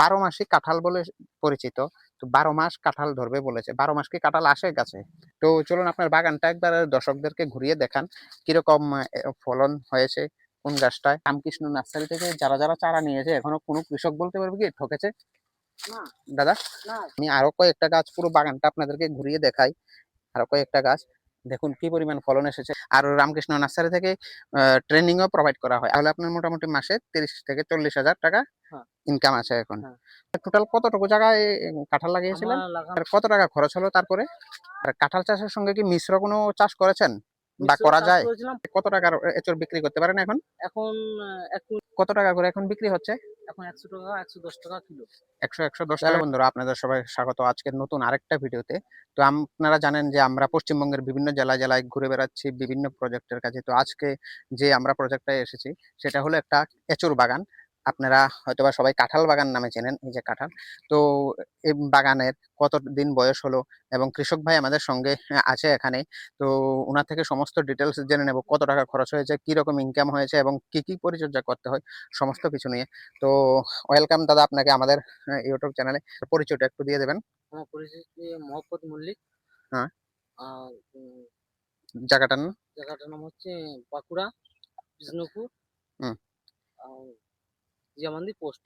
বারো মাসই কাঁঠাল বলে পরিচিত। তো বারো মাস কাঁঠাল ধরবে বলেছে। বারো মাস কি কাঁঠাল আসে গাছে? তো চলুন আপনার বাগানটা একবার দর্শকদেরকে ঘুরিয়ে দেখান। কীরকম ফলন হয়েছে কোন গাছটায়? রামকৃষ্ণ নার্সারি থেকে যারা যারা চারা নিয়েছে এখনও কোনো কৃষক বলতে পারবে কি? ঠকেছে? দাদা? আমি আরও কয়েকটা গাছ পুরো বাগানটা আপনাদেরকে ঘুরিয়ে দেখাই। আরও কয়েকটা গাছ। দেখুন কি পরিমাণ ফলন এসেছে। আর রামকৃষ্ণ নার্সারি থেকে ট্রেনিং ও প্রোভাইড করা হয়। তাহলে আপনার মোটামুটি মাসে তিরিশ থেকে চল্লিশ হাজার টাকা হ্যাঁ। ইনকাম আছে এখন। হ্যাঁ। টোটাল কতটুকু জায়গায় কাঁঠাল লাগিয়েছিলেন? আর কত টাকা খরচ হলো তারপরে? আর কাঁঠাল চাষের সঙ্গে কি মিশ্র কোনো চাষ করেছেন? বা করা যায়? কত টাকার এচর বিক্রি করতে পারেন এখন? এখন কত টাকা করে এখন বিক্রি হচ্ছে? এখন একশো টাকা একশো দশ টাকা কিলো। একশো একশো দশ টাকা। বন্ধুরা আপনাদের সবাই স্বাগত আজকের নতুন আরেকটা ভিডিওতে। তো আপনারা জানেন যে আমরা পশ্চিমবঙ্গের বিভিন্ন জেলায় জেলায় ঘুরে বেড়াচ্ছি বিভিন্ন প্রজেক্টের কাছে তো আজকে যে আমরা প্রজেক্টটায় এসেছি সেটা হলো একটা এচুর বাগান। আপনারা হয়তোবা সবাই কাঁঠাল বাগান নামে চেনেন এই যে কাঁঠাল। তো এই বাগানের কত দিন বয়স হলো এবং কৃষক ভাই আমাদের সঙ্গে আছে এখানে তো ওনার থেকে সমস্ত ডিটেলস জেনে নেব কত টাকা খরচ হয়েছে কি রকম ইনকাম হয়েছে এবং কি কি পরিচর্যা করতে হয় সমস্ত কিছু নিয়ে। তো ওয়েলকাম দাদা আপনাকে আমাদের ইউটিউব চ্যানেলে পরিচয়টা একটু দিয়ে দেবেন। আমার পরিচিতি মোহাম্মদ মল্লিক। হ্যাঁ। জায়গাটার নাম? জায়গাটার নাম হচ্ছে বাঁকুড়া বিষ্ণুপুর। হুম। জিয়ামান্দি পোস্ট।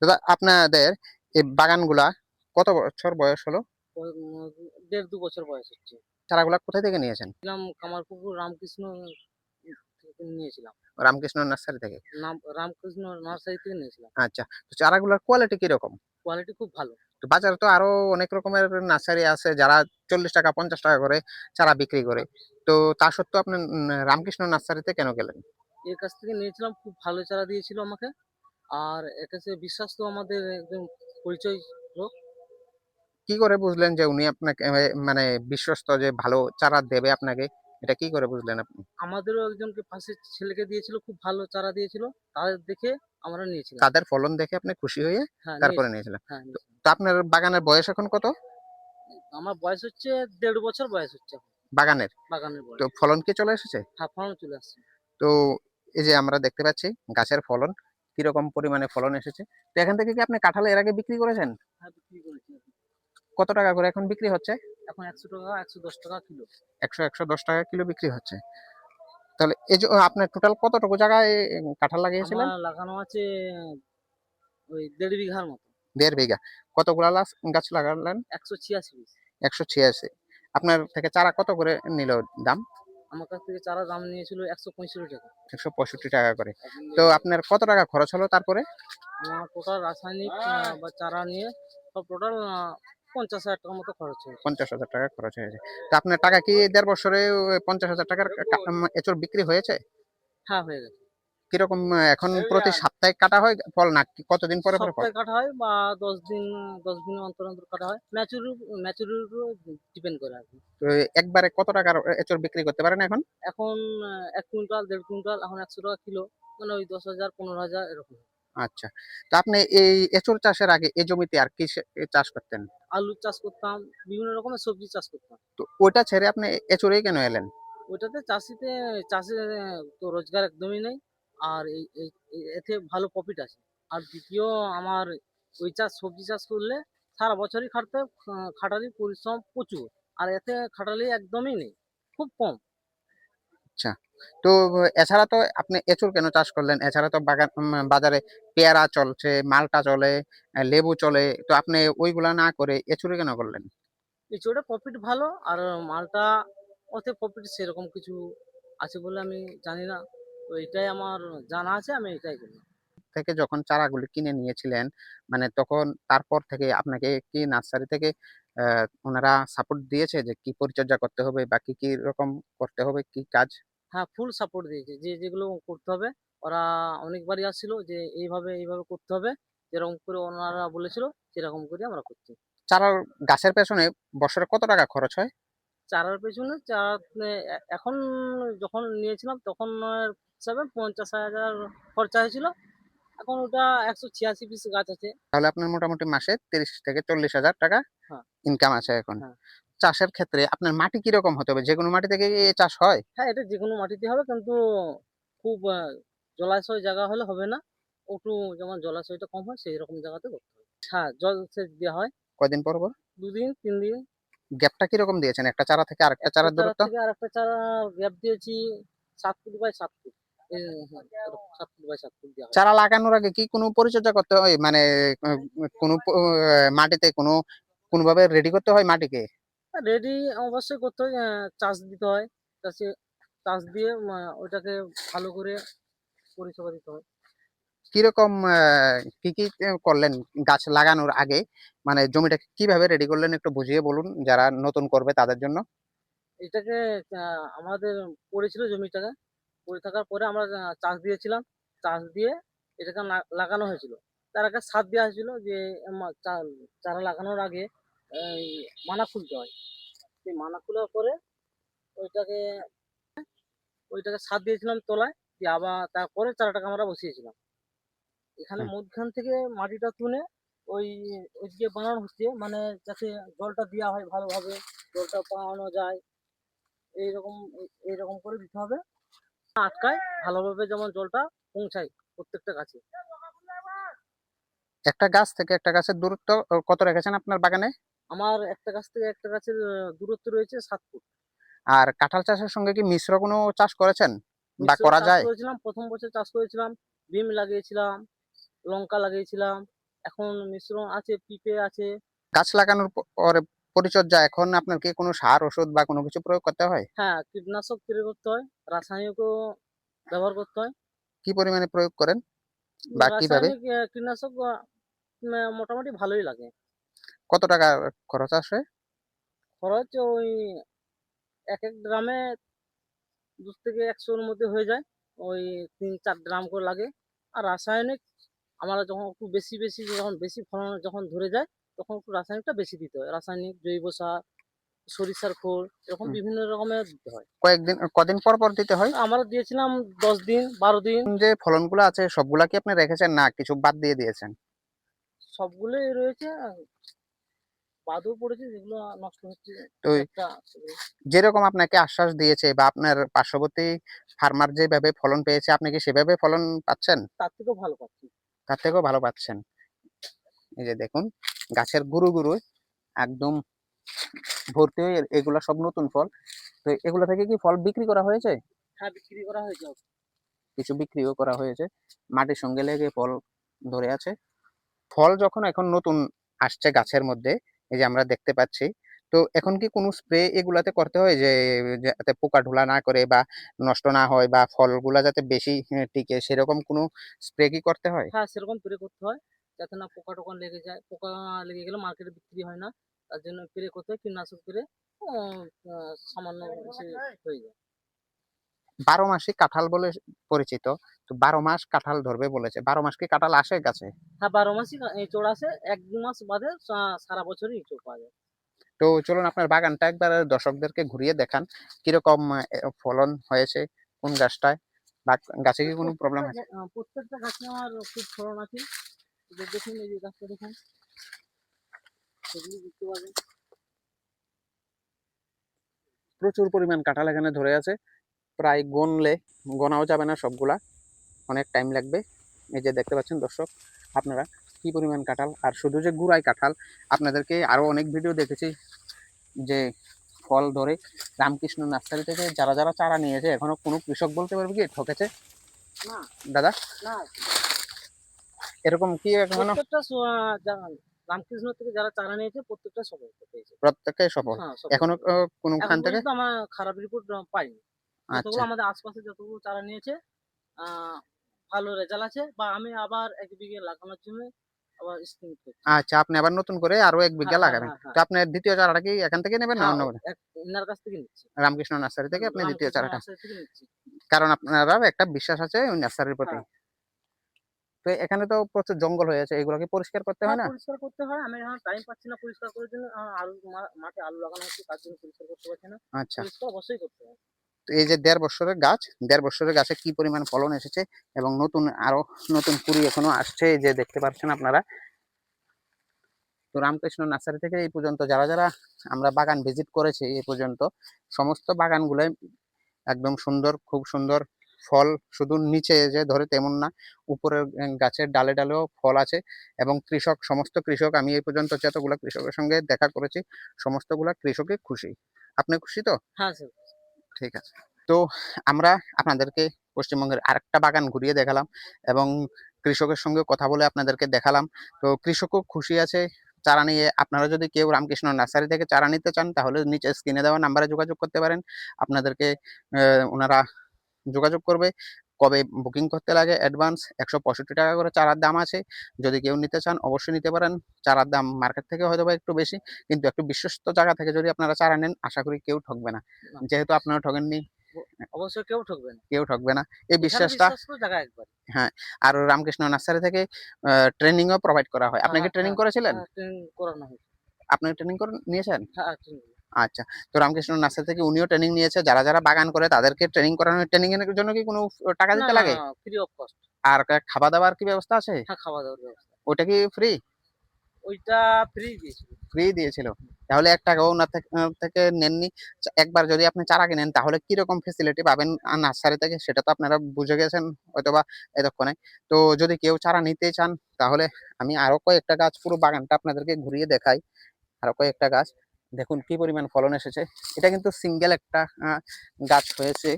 দাদা আপনাদের এই বাগানগুলা কত বছর বয়স হলো? দেড় দু বছর বয়স হচ্ছে। চারাগুলা কোথায় থেকে নিয়েছেন? কামারপুকুর রামকৃষ্ণ থেকে নিয়েছিলাম। রামকৃষ্ণ নার্সারি থেকে? রামকৃষ্ণ নার্সারি থেকে নিয়েছিলাম। আচ্ছা তো চারাগুলার কোয়ালিটি কীরকম? কোয়ালিটি খুব ভালো। তো বাজারে তো আরও অনেক রকমের নার্সারি আছে যারা চল্লিশ টাকা পঞ্চাশ টাকা করে চারা বিক্রি করে। তো তা সত্ত্বেও আপনি রামকৃষ্ণ নার্সারিতে কেন গেলেন? এর কাছ থেকে নিয়েছিলাম খুব ভালো চারা দিয়েছিল আমাকে। আর কাছে বিশ্বাস তো আমাদের একদম পরিচয় লোক কি করে বুঝলেন যে উনি আপনাকে মানে বিশ্বস্ত যে ভালো চারা দেবে আপনাকে এটা কি করে বুঝলেন আপনি? আমাদেরও একজনকে পাশে ছেলেকে দিয়েছিল খুব ভালো চারা দিয়েছিল তাদের দেখে আমরা নিয়েছিলাম। তাদের ফলন দেখে আপনি খুশি হয়ে হ্যাঁ তারপরে নিয়েছি- নিয়েছিলেন। হ্যাঁ নিয়েছিলাম। তো আপনার বাগানের বয়স এখন কত? আমার বয়স হচ্ছে দেড় বছর বয়স হচ্ছে বাগানের? বাগানের তো ফলন কি চলে এসেছে? হ্যাঁ ফলন চলে আসছে। তো এই যে আমরা দেখতে পাচ্ছি গাছের ফলন কীরকম পরিমাণে ফলন এসেছে? তো এখান থেকে কি আপনি কাঁঠাল এর আগে বিক্রি করেছেন? হ্যাঁ। কত টাকা করে এখন বিক্রি হচ্ছে? এখন একশো টাকা একশো দশ টাকা কিলো। একশো একশো দশ টাকা কিলো বিক্রি হচ্ছে। তাহলে এই যে আপনার টোটাল কতটুকু জায়গায় কাঁঠাল লাগিয়েছিলেন? লাগানো আছে ওই দেড় বিঘার মতো। দেড় বিঘা। কতগুলা গাছ লাগালেন? একশো ছিয়াশি একশো ছিয়াশি। আপনার থেকে চারা কত করে নিল দাম? আমার কাছ থেকে চারা দাম নিয়েছিল একশো পঁয়ষট্টি টাকা। একশো পঁয়ষট্টি টাকা করে। তো আপনার কত টাকা খরচ হলো তারপরে? আমার টোটাল রাসায়নিক বা চারা নিয়ে সব টোটাল পঞ্চাশ হাজার টাকার মতো খরচ হয়েছে। পঞ্চাশ হাজার টাকা খরচ হয়েছে। তা আপনার টাকা কি দেড় বছরে পঞ্চাশ হাজার টাকার এচর বিক্রি হয়েছে? হ্যাঁ হয়ে গেছে। কীরকম এখন প্রতি সাপ্তাহিক কাটা হয় ফল না? কতদিন পরে পরে ফল? সপ্তাহে কাটা হয় বা দশ দিন দশ দিন অন্তর অন্তর কাটা হয়। ম্যাচুর ম্যাচুরির ডিপেন্ড করে আর কি। তো একবারে কত টাকার এঁচড় বিক্রি করতে পারেন এখন? এখন এক কুইন্টাল দেড় কুইন্টাল এখন একশো টাকা কিলো। মানে ওই দশ হাজার পনেরো হাজার এরকম। আচ্ছা। তো আপনি এই এঁচড় চাষের আগে এই জমিতে আর কি চাষ করতেন? আলু চাষ করতাম বিভিন্ন রকমের সবজি চাষ করতাম। তো ওইটা ছেড়ে আপনি এঁচড়েই কেন এলেন? ওইটাতে চাষিতে চাষে তো রোজগার একদমই নেই। আর এতে ভালো প্রফিট আছে আর দ্বিতীয় আমার ওই চাষ সবজি চাষ করলে সারা বছরই খাটতে খাটালি পরিশ্রম প্রচুর। আর এতে খাটালি একদমই নেই খুব কম। আচ্ছা তো এছাড়া তো আপনি এঁচড় কেন চাষ করলেন? এছাড়া তো বাগান বাজারে পেয়ারা চলছে মালটা চলে লেবু চলে তো আপনি ওইগুলা না করে এঁচড়ে কেন করলেন? এই চোটে প্রফিট ভালো আর মালটা ওতে প্রফিট সেরকম কিছু আছে বলে আমি জানি না। তো এটাই আমার জানা আছে আমি এটাই করলাম থেকে যখন চারাগুলি কিনে নিয়েছিলেন মানে তখন তারপর থেকে আপনাকে কি নার্সারি থেকে ওনারা সাপোর্ট দিয়েছে যে কি পরিচর্যা করতে হবে বা কি কি রকম করতে হবে কি কাজ? হ্যাঁ ফুল সাপোর্ট দিয়েছে। যে যেগুলো করতে হবে ওরা অনেকবারই আসছিল যে এইভাবে এইভাবে করতে হবে যেরকম করে ওনারা বলেছিল সেরকম করে আমরা করছি। চারার গাছের পেছনে বছরে কত টাকা খরচ হয়? চারার পেছনে চারা এখন যখন নিয়েছিলাম তখন হিসাবে পঞ্চাশ হাজার খরচা হয়েছিল। এখন ওটা একশো ছিয়াশি পিস গাছ আছে। তাহলে আপনার মোটামুটি মাসে তিরিশ থেকে চল্লিশ হাজার টাকা হ্যাঁ। ইনকাম আছে এখন। হ্যাঁ। চাষের ক্ষেত্রে আপনার মাটি কীরকম হতে হবে? যে কোনো মাটি থেকে চাষ হয়? হ্যাঁ এটা যে কোনো মাটিতে হবে কিন্তু খুব জলাশয় জায়গা হলে হবে না। একটু যেমন জলাশয়টা কম হয় সেই রকম জায়গাতে করতে হয় হ্যাঁ জল সেচ দেওয়া হয়। কয়দিন পর পর দুদিন তিন দিন। গ্যাপটা কীরকম দিয়েছেন? একটা চারা থেকে আরেকটা চারার চারা দূরত্ব? আরেকটা চারা গ্যাপ দিয়েছি সাত ফুট বাই সাত ফুট। হ্যাঁ, হয় চারা লাগানোর আগে কি কোনো পরিচর্যা করতে হয়? মানে কোনো আহ, মাটিতে কোনো কোনোভাবে রেডি করতে হয় মাটিকে? রেডি অবশ্যই করতে হয়। চাষ দিতে হয়। চাষে চাষ দিয়ে ওইটাকে ভালো করে পরিষেবা দিতে হয়। কীরকম কি কি করলেন গাছ লাগানোর আগে? মানে জমিটাকে কীভাবে রেডি করলেন একটু বুঝিয়ে বলুন যারা নতুন করবে তাদের জন্য। এটাকে আমাদের পড়েছিল জমিটাকে। পড়ে থাকার পরে আমরা চাষ দিয়েছিলাম। চাষ দিয়ে এটাকে লাগানো হয়েছিল। তার আগে সার দেওয়া হয়েছিল যে চারা লাগানোর আগে মানা খুলতে হয়। সেই মানা খোলার পরে ওইটাকে ওইটাকে সার দিয়েছিলাম তলায় দিয়ে আবার তারপরে চারাটাকে আমরা বসিয়েছিলাম। এখানে মধ্যখান থেকে মাটিটা তুলে ওই ওইদিকে বানানো হচ্ছে মানে যাতে জলটা দেওয়া হয় ভালোভাবে জলটা পাওয়ানো যায়। এইরকম এই- এইরকম করে দিতে হবে। আটকায় ভালোভাবে যেমন জলটা পৌঁছায় প্রত্যেকটা গাছে। একটা গাছ থেকে একটা গাছের দূরত্ব কত রেখেছেন আপনার বাগানে? আমার একটা গাছ থেকে একটা গাছের দূরত্ব রয়েছে সাত ফুট। আর কাঁঠাল চাষের সঙ্গে কি মিশ্র কোনো চাষ করেছেন? বা করা যায়? করেছিলাম প্রথম বছর চাষ করেছিলাম বিম লাগিয়েছিলাম লঙ্কা লাগিয়েছিলাম এখন মিশ্র আছে পিঁপে আছে। গাছ লাগানোর পরে পরিচর্যা এখন আপনার কি কোনো সার ওষুধ বা কোনো কিছু প্রয়োগ করতে হয়? হ্যাঁ কীটনাশক প্রয়োগ করতে হয় রাসায়নিকও ব্যবহার করতে হয়। কি পরিমাণে প্রয়োগ করেন? বা কীভাবে? রাসায়নিক কীটনাশক মোটামুটি ভালোই লাগে। কত টাকা খরচ আসে? খরচ ওই এক এক গ্রামে দু থেকে একশোর মধ্যে হয়ে যায়। ওই তিন চার গ্রাম করে লাগে। আর রাসায়নিক আমরা যখন একটু বেশি বেশি যখন বেশি ফলন যখন ধরে যায় তখন একটু রাসায়নিকটা বেশি দিতে হয়। রাসায়নিক জৈব সার সরিষার খোল এরকম বিভিন্ন রকমের দিতে হয়। কয়েকদিন কদিন পর পর দিতে হয়? আমরা দিয়েছিলাম দশ দিন বারো দিন। যে ফলনগুলো আছে সবগুলা কি আপনি রেখেছেন? না কিছু বাদ দিয়ে দিয়েছেন। সবগুলোই রয়েছে বাদও পড়েছে যেগুলো নষ্ট হচ্ছে তো যেরকম আপনাকে আশ্বাস দিয়েছে বা আপনার পার্শ্ববর্তী ফার্মার যেভাবে ফলন পেয়েছে আপনি কি সেভাবে ফলন পাচ্ছেন? তার থেকেও ভালো পাচ্ছি। তার থেকেও ভালো পাচ্ছেন। এই যে দেখুন গাছের গুরু গুরু একদম ভর্তি হয়ে এগুলা সব নতুন ফল। তো এগুলা থেকে কি ফল বিক্রি করা হয়েছে? হ্যাঁ বিক্রি করা হয়েছে। কিছু বিক্রিও করা হয়েছে। মাটির সঙ্গে লেগে ফল ধরে আছে। ফল যখন এখন নতুন আসছে গাছের মধ্যে এই যে আমরা দেখতে পাচ্ছি তো এখন কি কোনো স্প্রে এগুলাতে করতে হয় যে যাতে পোকা ঢোলা না করে বা নষ্ট না হয় বা ফলগুলা যাতে বেশি টিকে সেরকম কোনো স্প্রে কি করতে হয়? হ্যাঁ সেরকম স্প্রে করতে হয়। যাতে না পোকা টোকা লেগে যায় পোকা লেগে গেলে মার্কেটে বিক্রি হয় না। তার জন্য স্প্রে করতে হয় কীটনাশক স্প্রে সামান্য হয়ে যায়। বারো মাসে কাঁঠাল বলে পরিচিত। তো বারো মাস কাঁঠাল ধরবে বলেছে। বারো মাস কি কাঁঠাল আসে গাছে? হ্যাঁ বারো মাসই এঁচড় আসে। এক দু মাস বাদে সারা বছরই এঁচড় পাওয়া যায়। তো চলুন আপনার বাগানটা একবার দর্শকদেরকে ঘুরিয়ে দেখান। কীরকম ফলন হয়েছে কোন গাছটায়? গাছে কি কোনো প্রবলেম আছে? প্রত্যেকটা গাছে আমার খুব ফলন আছে। দেখুন এই যে গাছটা দেখুন। সেগুলি দেখতে পাবেন প্রচুর পরিমাণ কাঁঠাল এখানে ধরে আছে। প্রায় গনলে গোনাও যাবে না সবগুলা। অনেক টাইম লাগবে। এই যে দেখতে পাচ্ছেন দর্শক আপনারা কি পরিমাণ কাঁঠাল? আর শুধু যে গুড়াই কাঁঠাল আপনাদেরকে আরও অনেক ভিডিও দেখেছি যে ফল ধরে রামকৃষ্ণ নার্সারি থেকে যারা যারা চারা নিয়েছে এখনও কোনো কৃষক বলতে পারবে কি? ঠকেছে? দাদা? না। এরকম কি এখনও প্রত্যেকটা রামকৃষ্ণ থেকে যারা চারা নিয়েছে প্রত্যেকটা সফল পেয়েছে প্রত্যেকে সফল। হ্যাঁ এখনও কোনোখান থেকে আমার খারাপ রিপোর্ট পাইনি। যতগুলো আচ্ছা আমাদের আশপাশে যতগুলো চারা নিয়েছে ভালো রেজাল্ট আছে বা আমি আবার এক বিঘে লাগানোর জন্য আবার স্কিম করছি। আচ্ছা আপনি আবার নতুন করে আরও এক বিঘা হ্যাঁ, লাগাবেন। হ্যাঁ, হ্যাঁ। তো আপনার দ্বিতীয় চারাটা কি এখান থেকে নেবেন না অন্য ইনার কাছ থেকে নিচ্ছি। রামকৃষ্ণ নার্সারি থেকে আপনি দ্বিতীয় চারাটা। কারণ আপনারা একটা বিশ্বাস আছে ওই নার্সারির প্রতি। তো এখানে তো প্রচুর জঙ্গল হয়েছে এগুলোকে পরিষ্কার করতে হয় হ্যাঁ, না? পরিষ্কার করতে হয়। আমি এখন টাইম পাচ্ছি না পরিষ্কার করার জন্য আলু মা- মাঠে আলু লাগানো হচ্ছে তার জন্য পরিষ্কার করতে পারছি না। আচ্ছা। পরিষ্কার অবশ্যই করতে হয়। তো এই যে দেড় বছরের গাছ দেড় বছরের গাছে কি পরিমাণ ফলন এসেছে? এবং নতুন আরও নতুন কুড়ি এখনও আসছে যে দেখতে পাচ্ছেন আপনারা। তো রামকৃষ্ণ নার্সারি থেকে এই পর্যন্ত যারা যারা আমরা বাগান ভিজিট করেছি এই পর্যন্ত সমস্ত বাগানগুলোই একদম সুন্দর খুব সুন্দর ফল শুধু নিচে যে ধরে তেমন না উপরের গাছের ডালে ডালেও ফল আছে এবং কৃষক সমস্ত কৃষক আমি এই পর্যন্ত যতগুলো কৃষকের সঙ্গে দেখা করেছি সমস্তগুলা কৃষকই খুশি। আপনি খুশি তো? হ্যাঁ স্যার। ঠিক আছে। তো আমরা আপনাদেরকে পশ্চিমবঙ্গের আরেকটা বাগান ঘুরিয়ে দেখালাম এবং কৃষকের সঙ্গে কথা বলে আপনাদেরকে দেখালাম। তো কৃষকও খুশি আছে চারা নিয়ে। আপনারা যদি কেউ রামকৃষ্ণ নার্সারি থেকে চারা নিতে চান তাহলে নিচে স্ক্রিনে দেওয়া নাম্বারে যোগাযোগ করতে পারেন। আপনাদেরকে ওনারা যোগাযোগ করবে। কবে বুকিং করতে লাগে অ্যাডভান্স একশো পঁয়ষট্টি টাকা করে চারার দাম আছে। যদি কেউ নিতে চান অবশ্যই নিতে পারেন। চারার দাম মার্কেট থেকে হয়তো বা একটু বেশি কিন্তু একটু বিশ্বস্ত জায়গা থেকে যদি আপনারা চারা নেন আশা করি কেউ ঠকবে না। যেহেতু আপনারা ঠকেননি। অবশ্যই কেউ ঠকবে না কেউ ঠকবে না। এই বিশ্বাসটা একবার। আর রামকৃষ্ণ নার্সারি থেকে ট্রেনিংও প্রোভাইড করা হয়। আপনি কি হ্যাঁ, ট্রেনিং হ্যাঁ, করেছিলেন? হ্যাঁ, করানো আপনি ট্রেনিং করে নিয়েছেন? হ্যাঁ। আচ্ছা তো রামকৃষ্ণ নার্সারি থেকে উনিও ট্রেনিং নিয়েছে। যারা যারা বাগান করে তাদেরকে ট্রেনিং করানো ট্রেনিং এর জন্য কি কোনো টাকা দিতে লাগে? ফ্রি অফ কস্ট আর খাওয়া দাওয়ার কি ব্যবস্থা আছে? হ্যাঁ খাওয়া দাওয়ার ব্যবস্থা। ওটা কি ফ্রি ওইটা ফ্রি দিয়েছিল। ফ্রি দিয়েছিল। তাহলে এক টাকাও ওনার থেকে নেননি। একবার যদি আপনি চারা কিনেন তাহলে কি রকম ফেসিলিটি পাবেন নার্সারি থেকে? সেটা তো আপনারা বুঝে গেছেন হয়তোবা এতক্ষণে। তো যদি কেউ চারা নিতে চান তাহলে আমি আরও কয়েকটা গাছ পুরো বাগানটা আপনাদেরকে ঘুরিয়ে দেখাই। আরও কয়েকটা গাছ। দেখুন কি পরিমাণ ফলন এসেছে। এটা কিন্তু সিঙ্গেল একটা গাছ হয়েছে।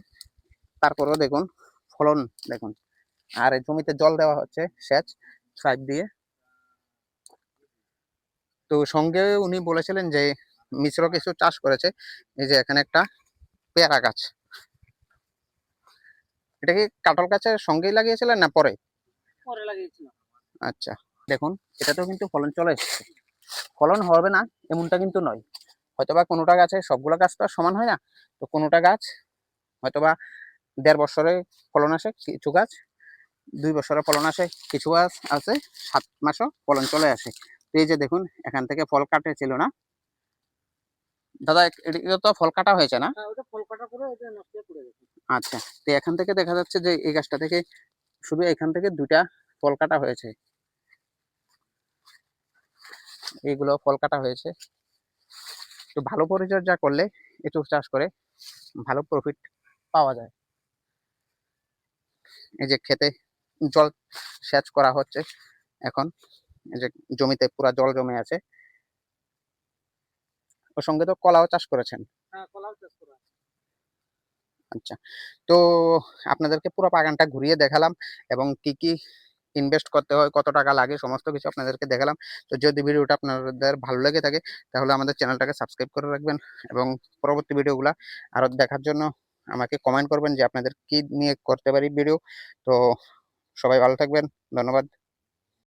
তারপরেও দেখুন ফলন দেখুন। আর এই জমিতে জল দেওয়া হচ্ছে সেচ পাইপ দিয়ে। তো সঙ্গে উনি বলেছিলেন যে মিশ্র কিছু চাষ করেছে। এই যে এখানে একটা পেয়ারা গাছ। এটা কি কাঁঠাল গাছের সঙ্গেই লাগিয়েছিলেন না পরে? পরে লাগিয়েছিলাম। আচ্ছা দেখুন এটাতেও কিন্তু ফলন চলে এসেছে। ফলন হবে না এমনটা কিন্তু নয়। হয়তোবা কোনোটা গাছে সবগুলো গাছ তো আর সমান হয় না তো কোনোটা গাছ হয়তোবা দেড় বছরে ফলন আসে কিছু গাছ দুই বছরে ফলন আসে কিছু গাছ আছে সাত মাসও ফলন চলে আসে। তো এই যে দেখুন এখান থেকে ফল কাটেছিল না। দাদা এটা তো ফল কাটা হয়েছে না? হ্যাঁ আচ্ছা তো এখান থেকে দেখা যাচ্ছে যে এই গাছটা থেকে শুধু এখান থেকে দুইটা ফল কাটা হয়েছে। এইগুলো ফল কাটা হয়েছে। তো ভালো পরিচর্যা করলে এঁচুড় চাষ করে ভালো প্রফিট পাওয়া যায়। এই যে খেতে জল সেচ করা হচ্ছে এখন এই যে জমিতে পুরা জল জমে আছে। ওর সঙ্গে তো কলাও চাষ করেছেন? হ্যাঁ চাষ করা আচ্ছা তো আপনাদেরকে পুরো বাগানটা ঘুরিয়ে দেখালাম এবং কি কি ইনভেস্ট করতে হয়, কত টাকা লাগে, সমস্ত কিছু আপনাদেরকে দেখালাম। তো যদি ভিডিওটা আপনাদের ভালো লেগে থাকে, তাহলে আমাদের চ্যানেলটাকে সাবস্ক্রাইব করে রাখবেন এবং পরবর্তী ভিডিওগুলো আরও দেখার জন্য আমাকে কমেন্ট করবেন যে আপনাদের কি নিয়ে করতে পারি ভিডিও তো সবাই ভালো থাকবেন, ধন্যবাদ।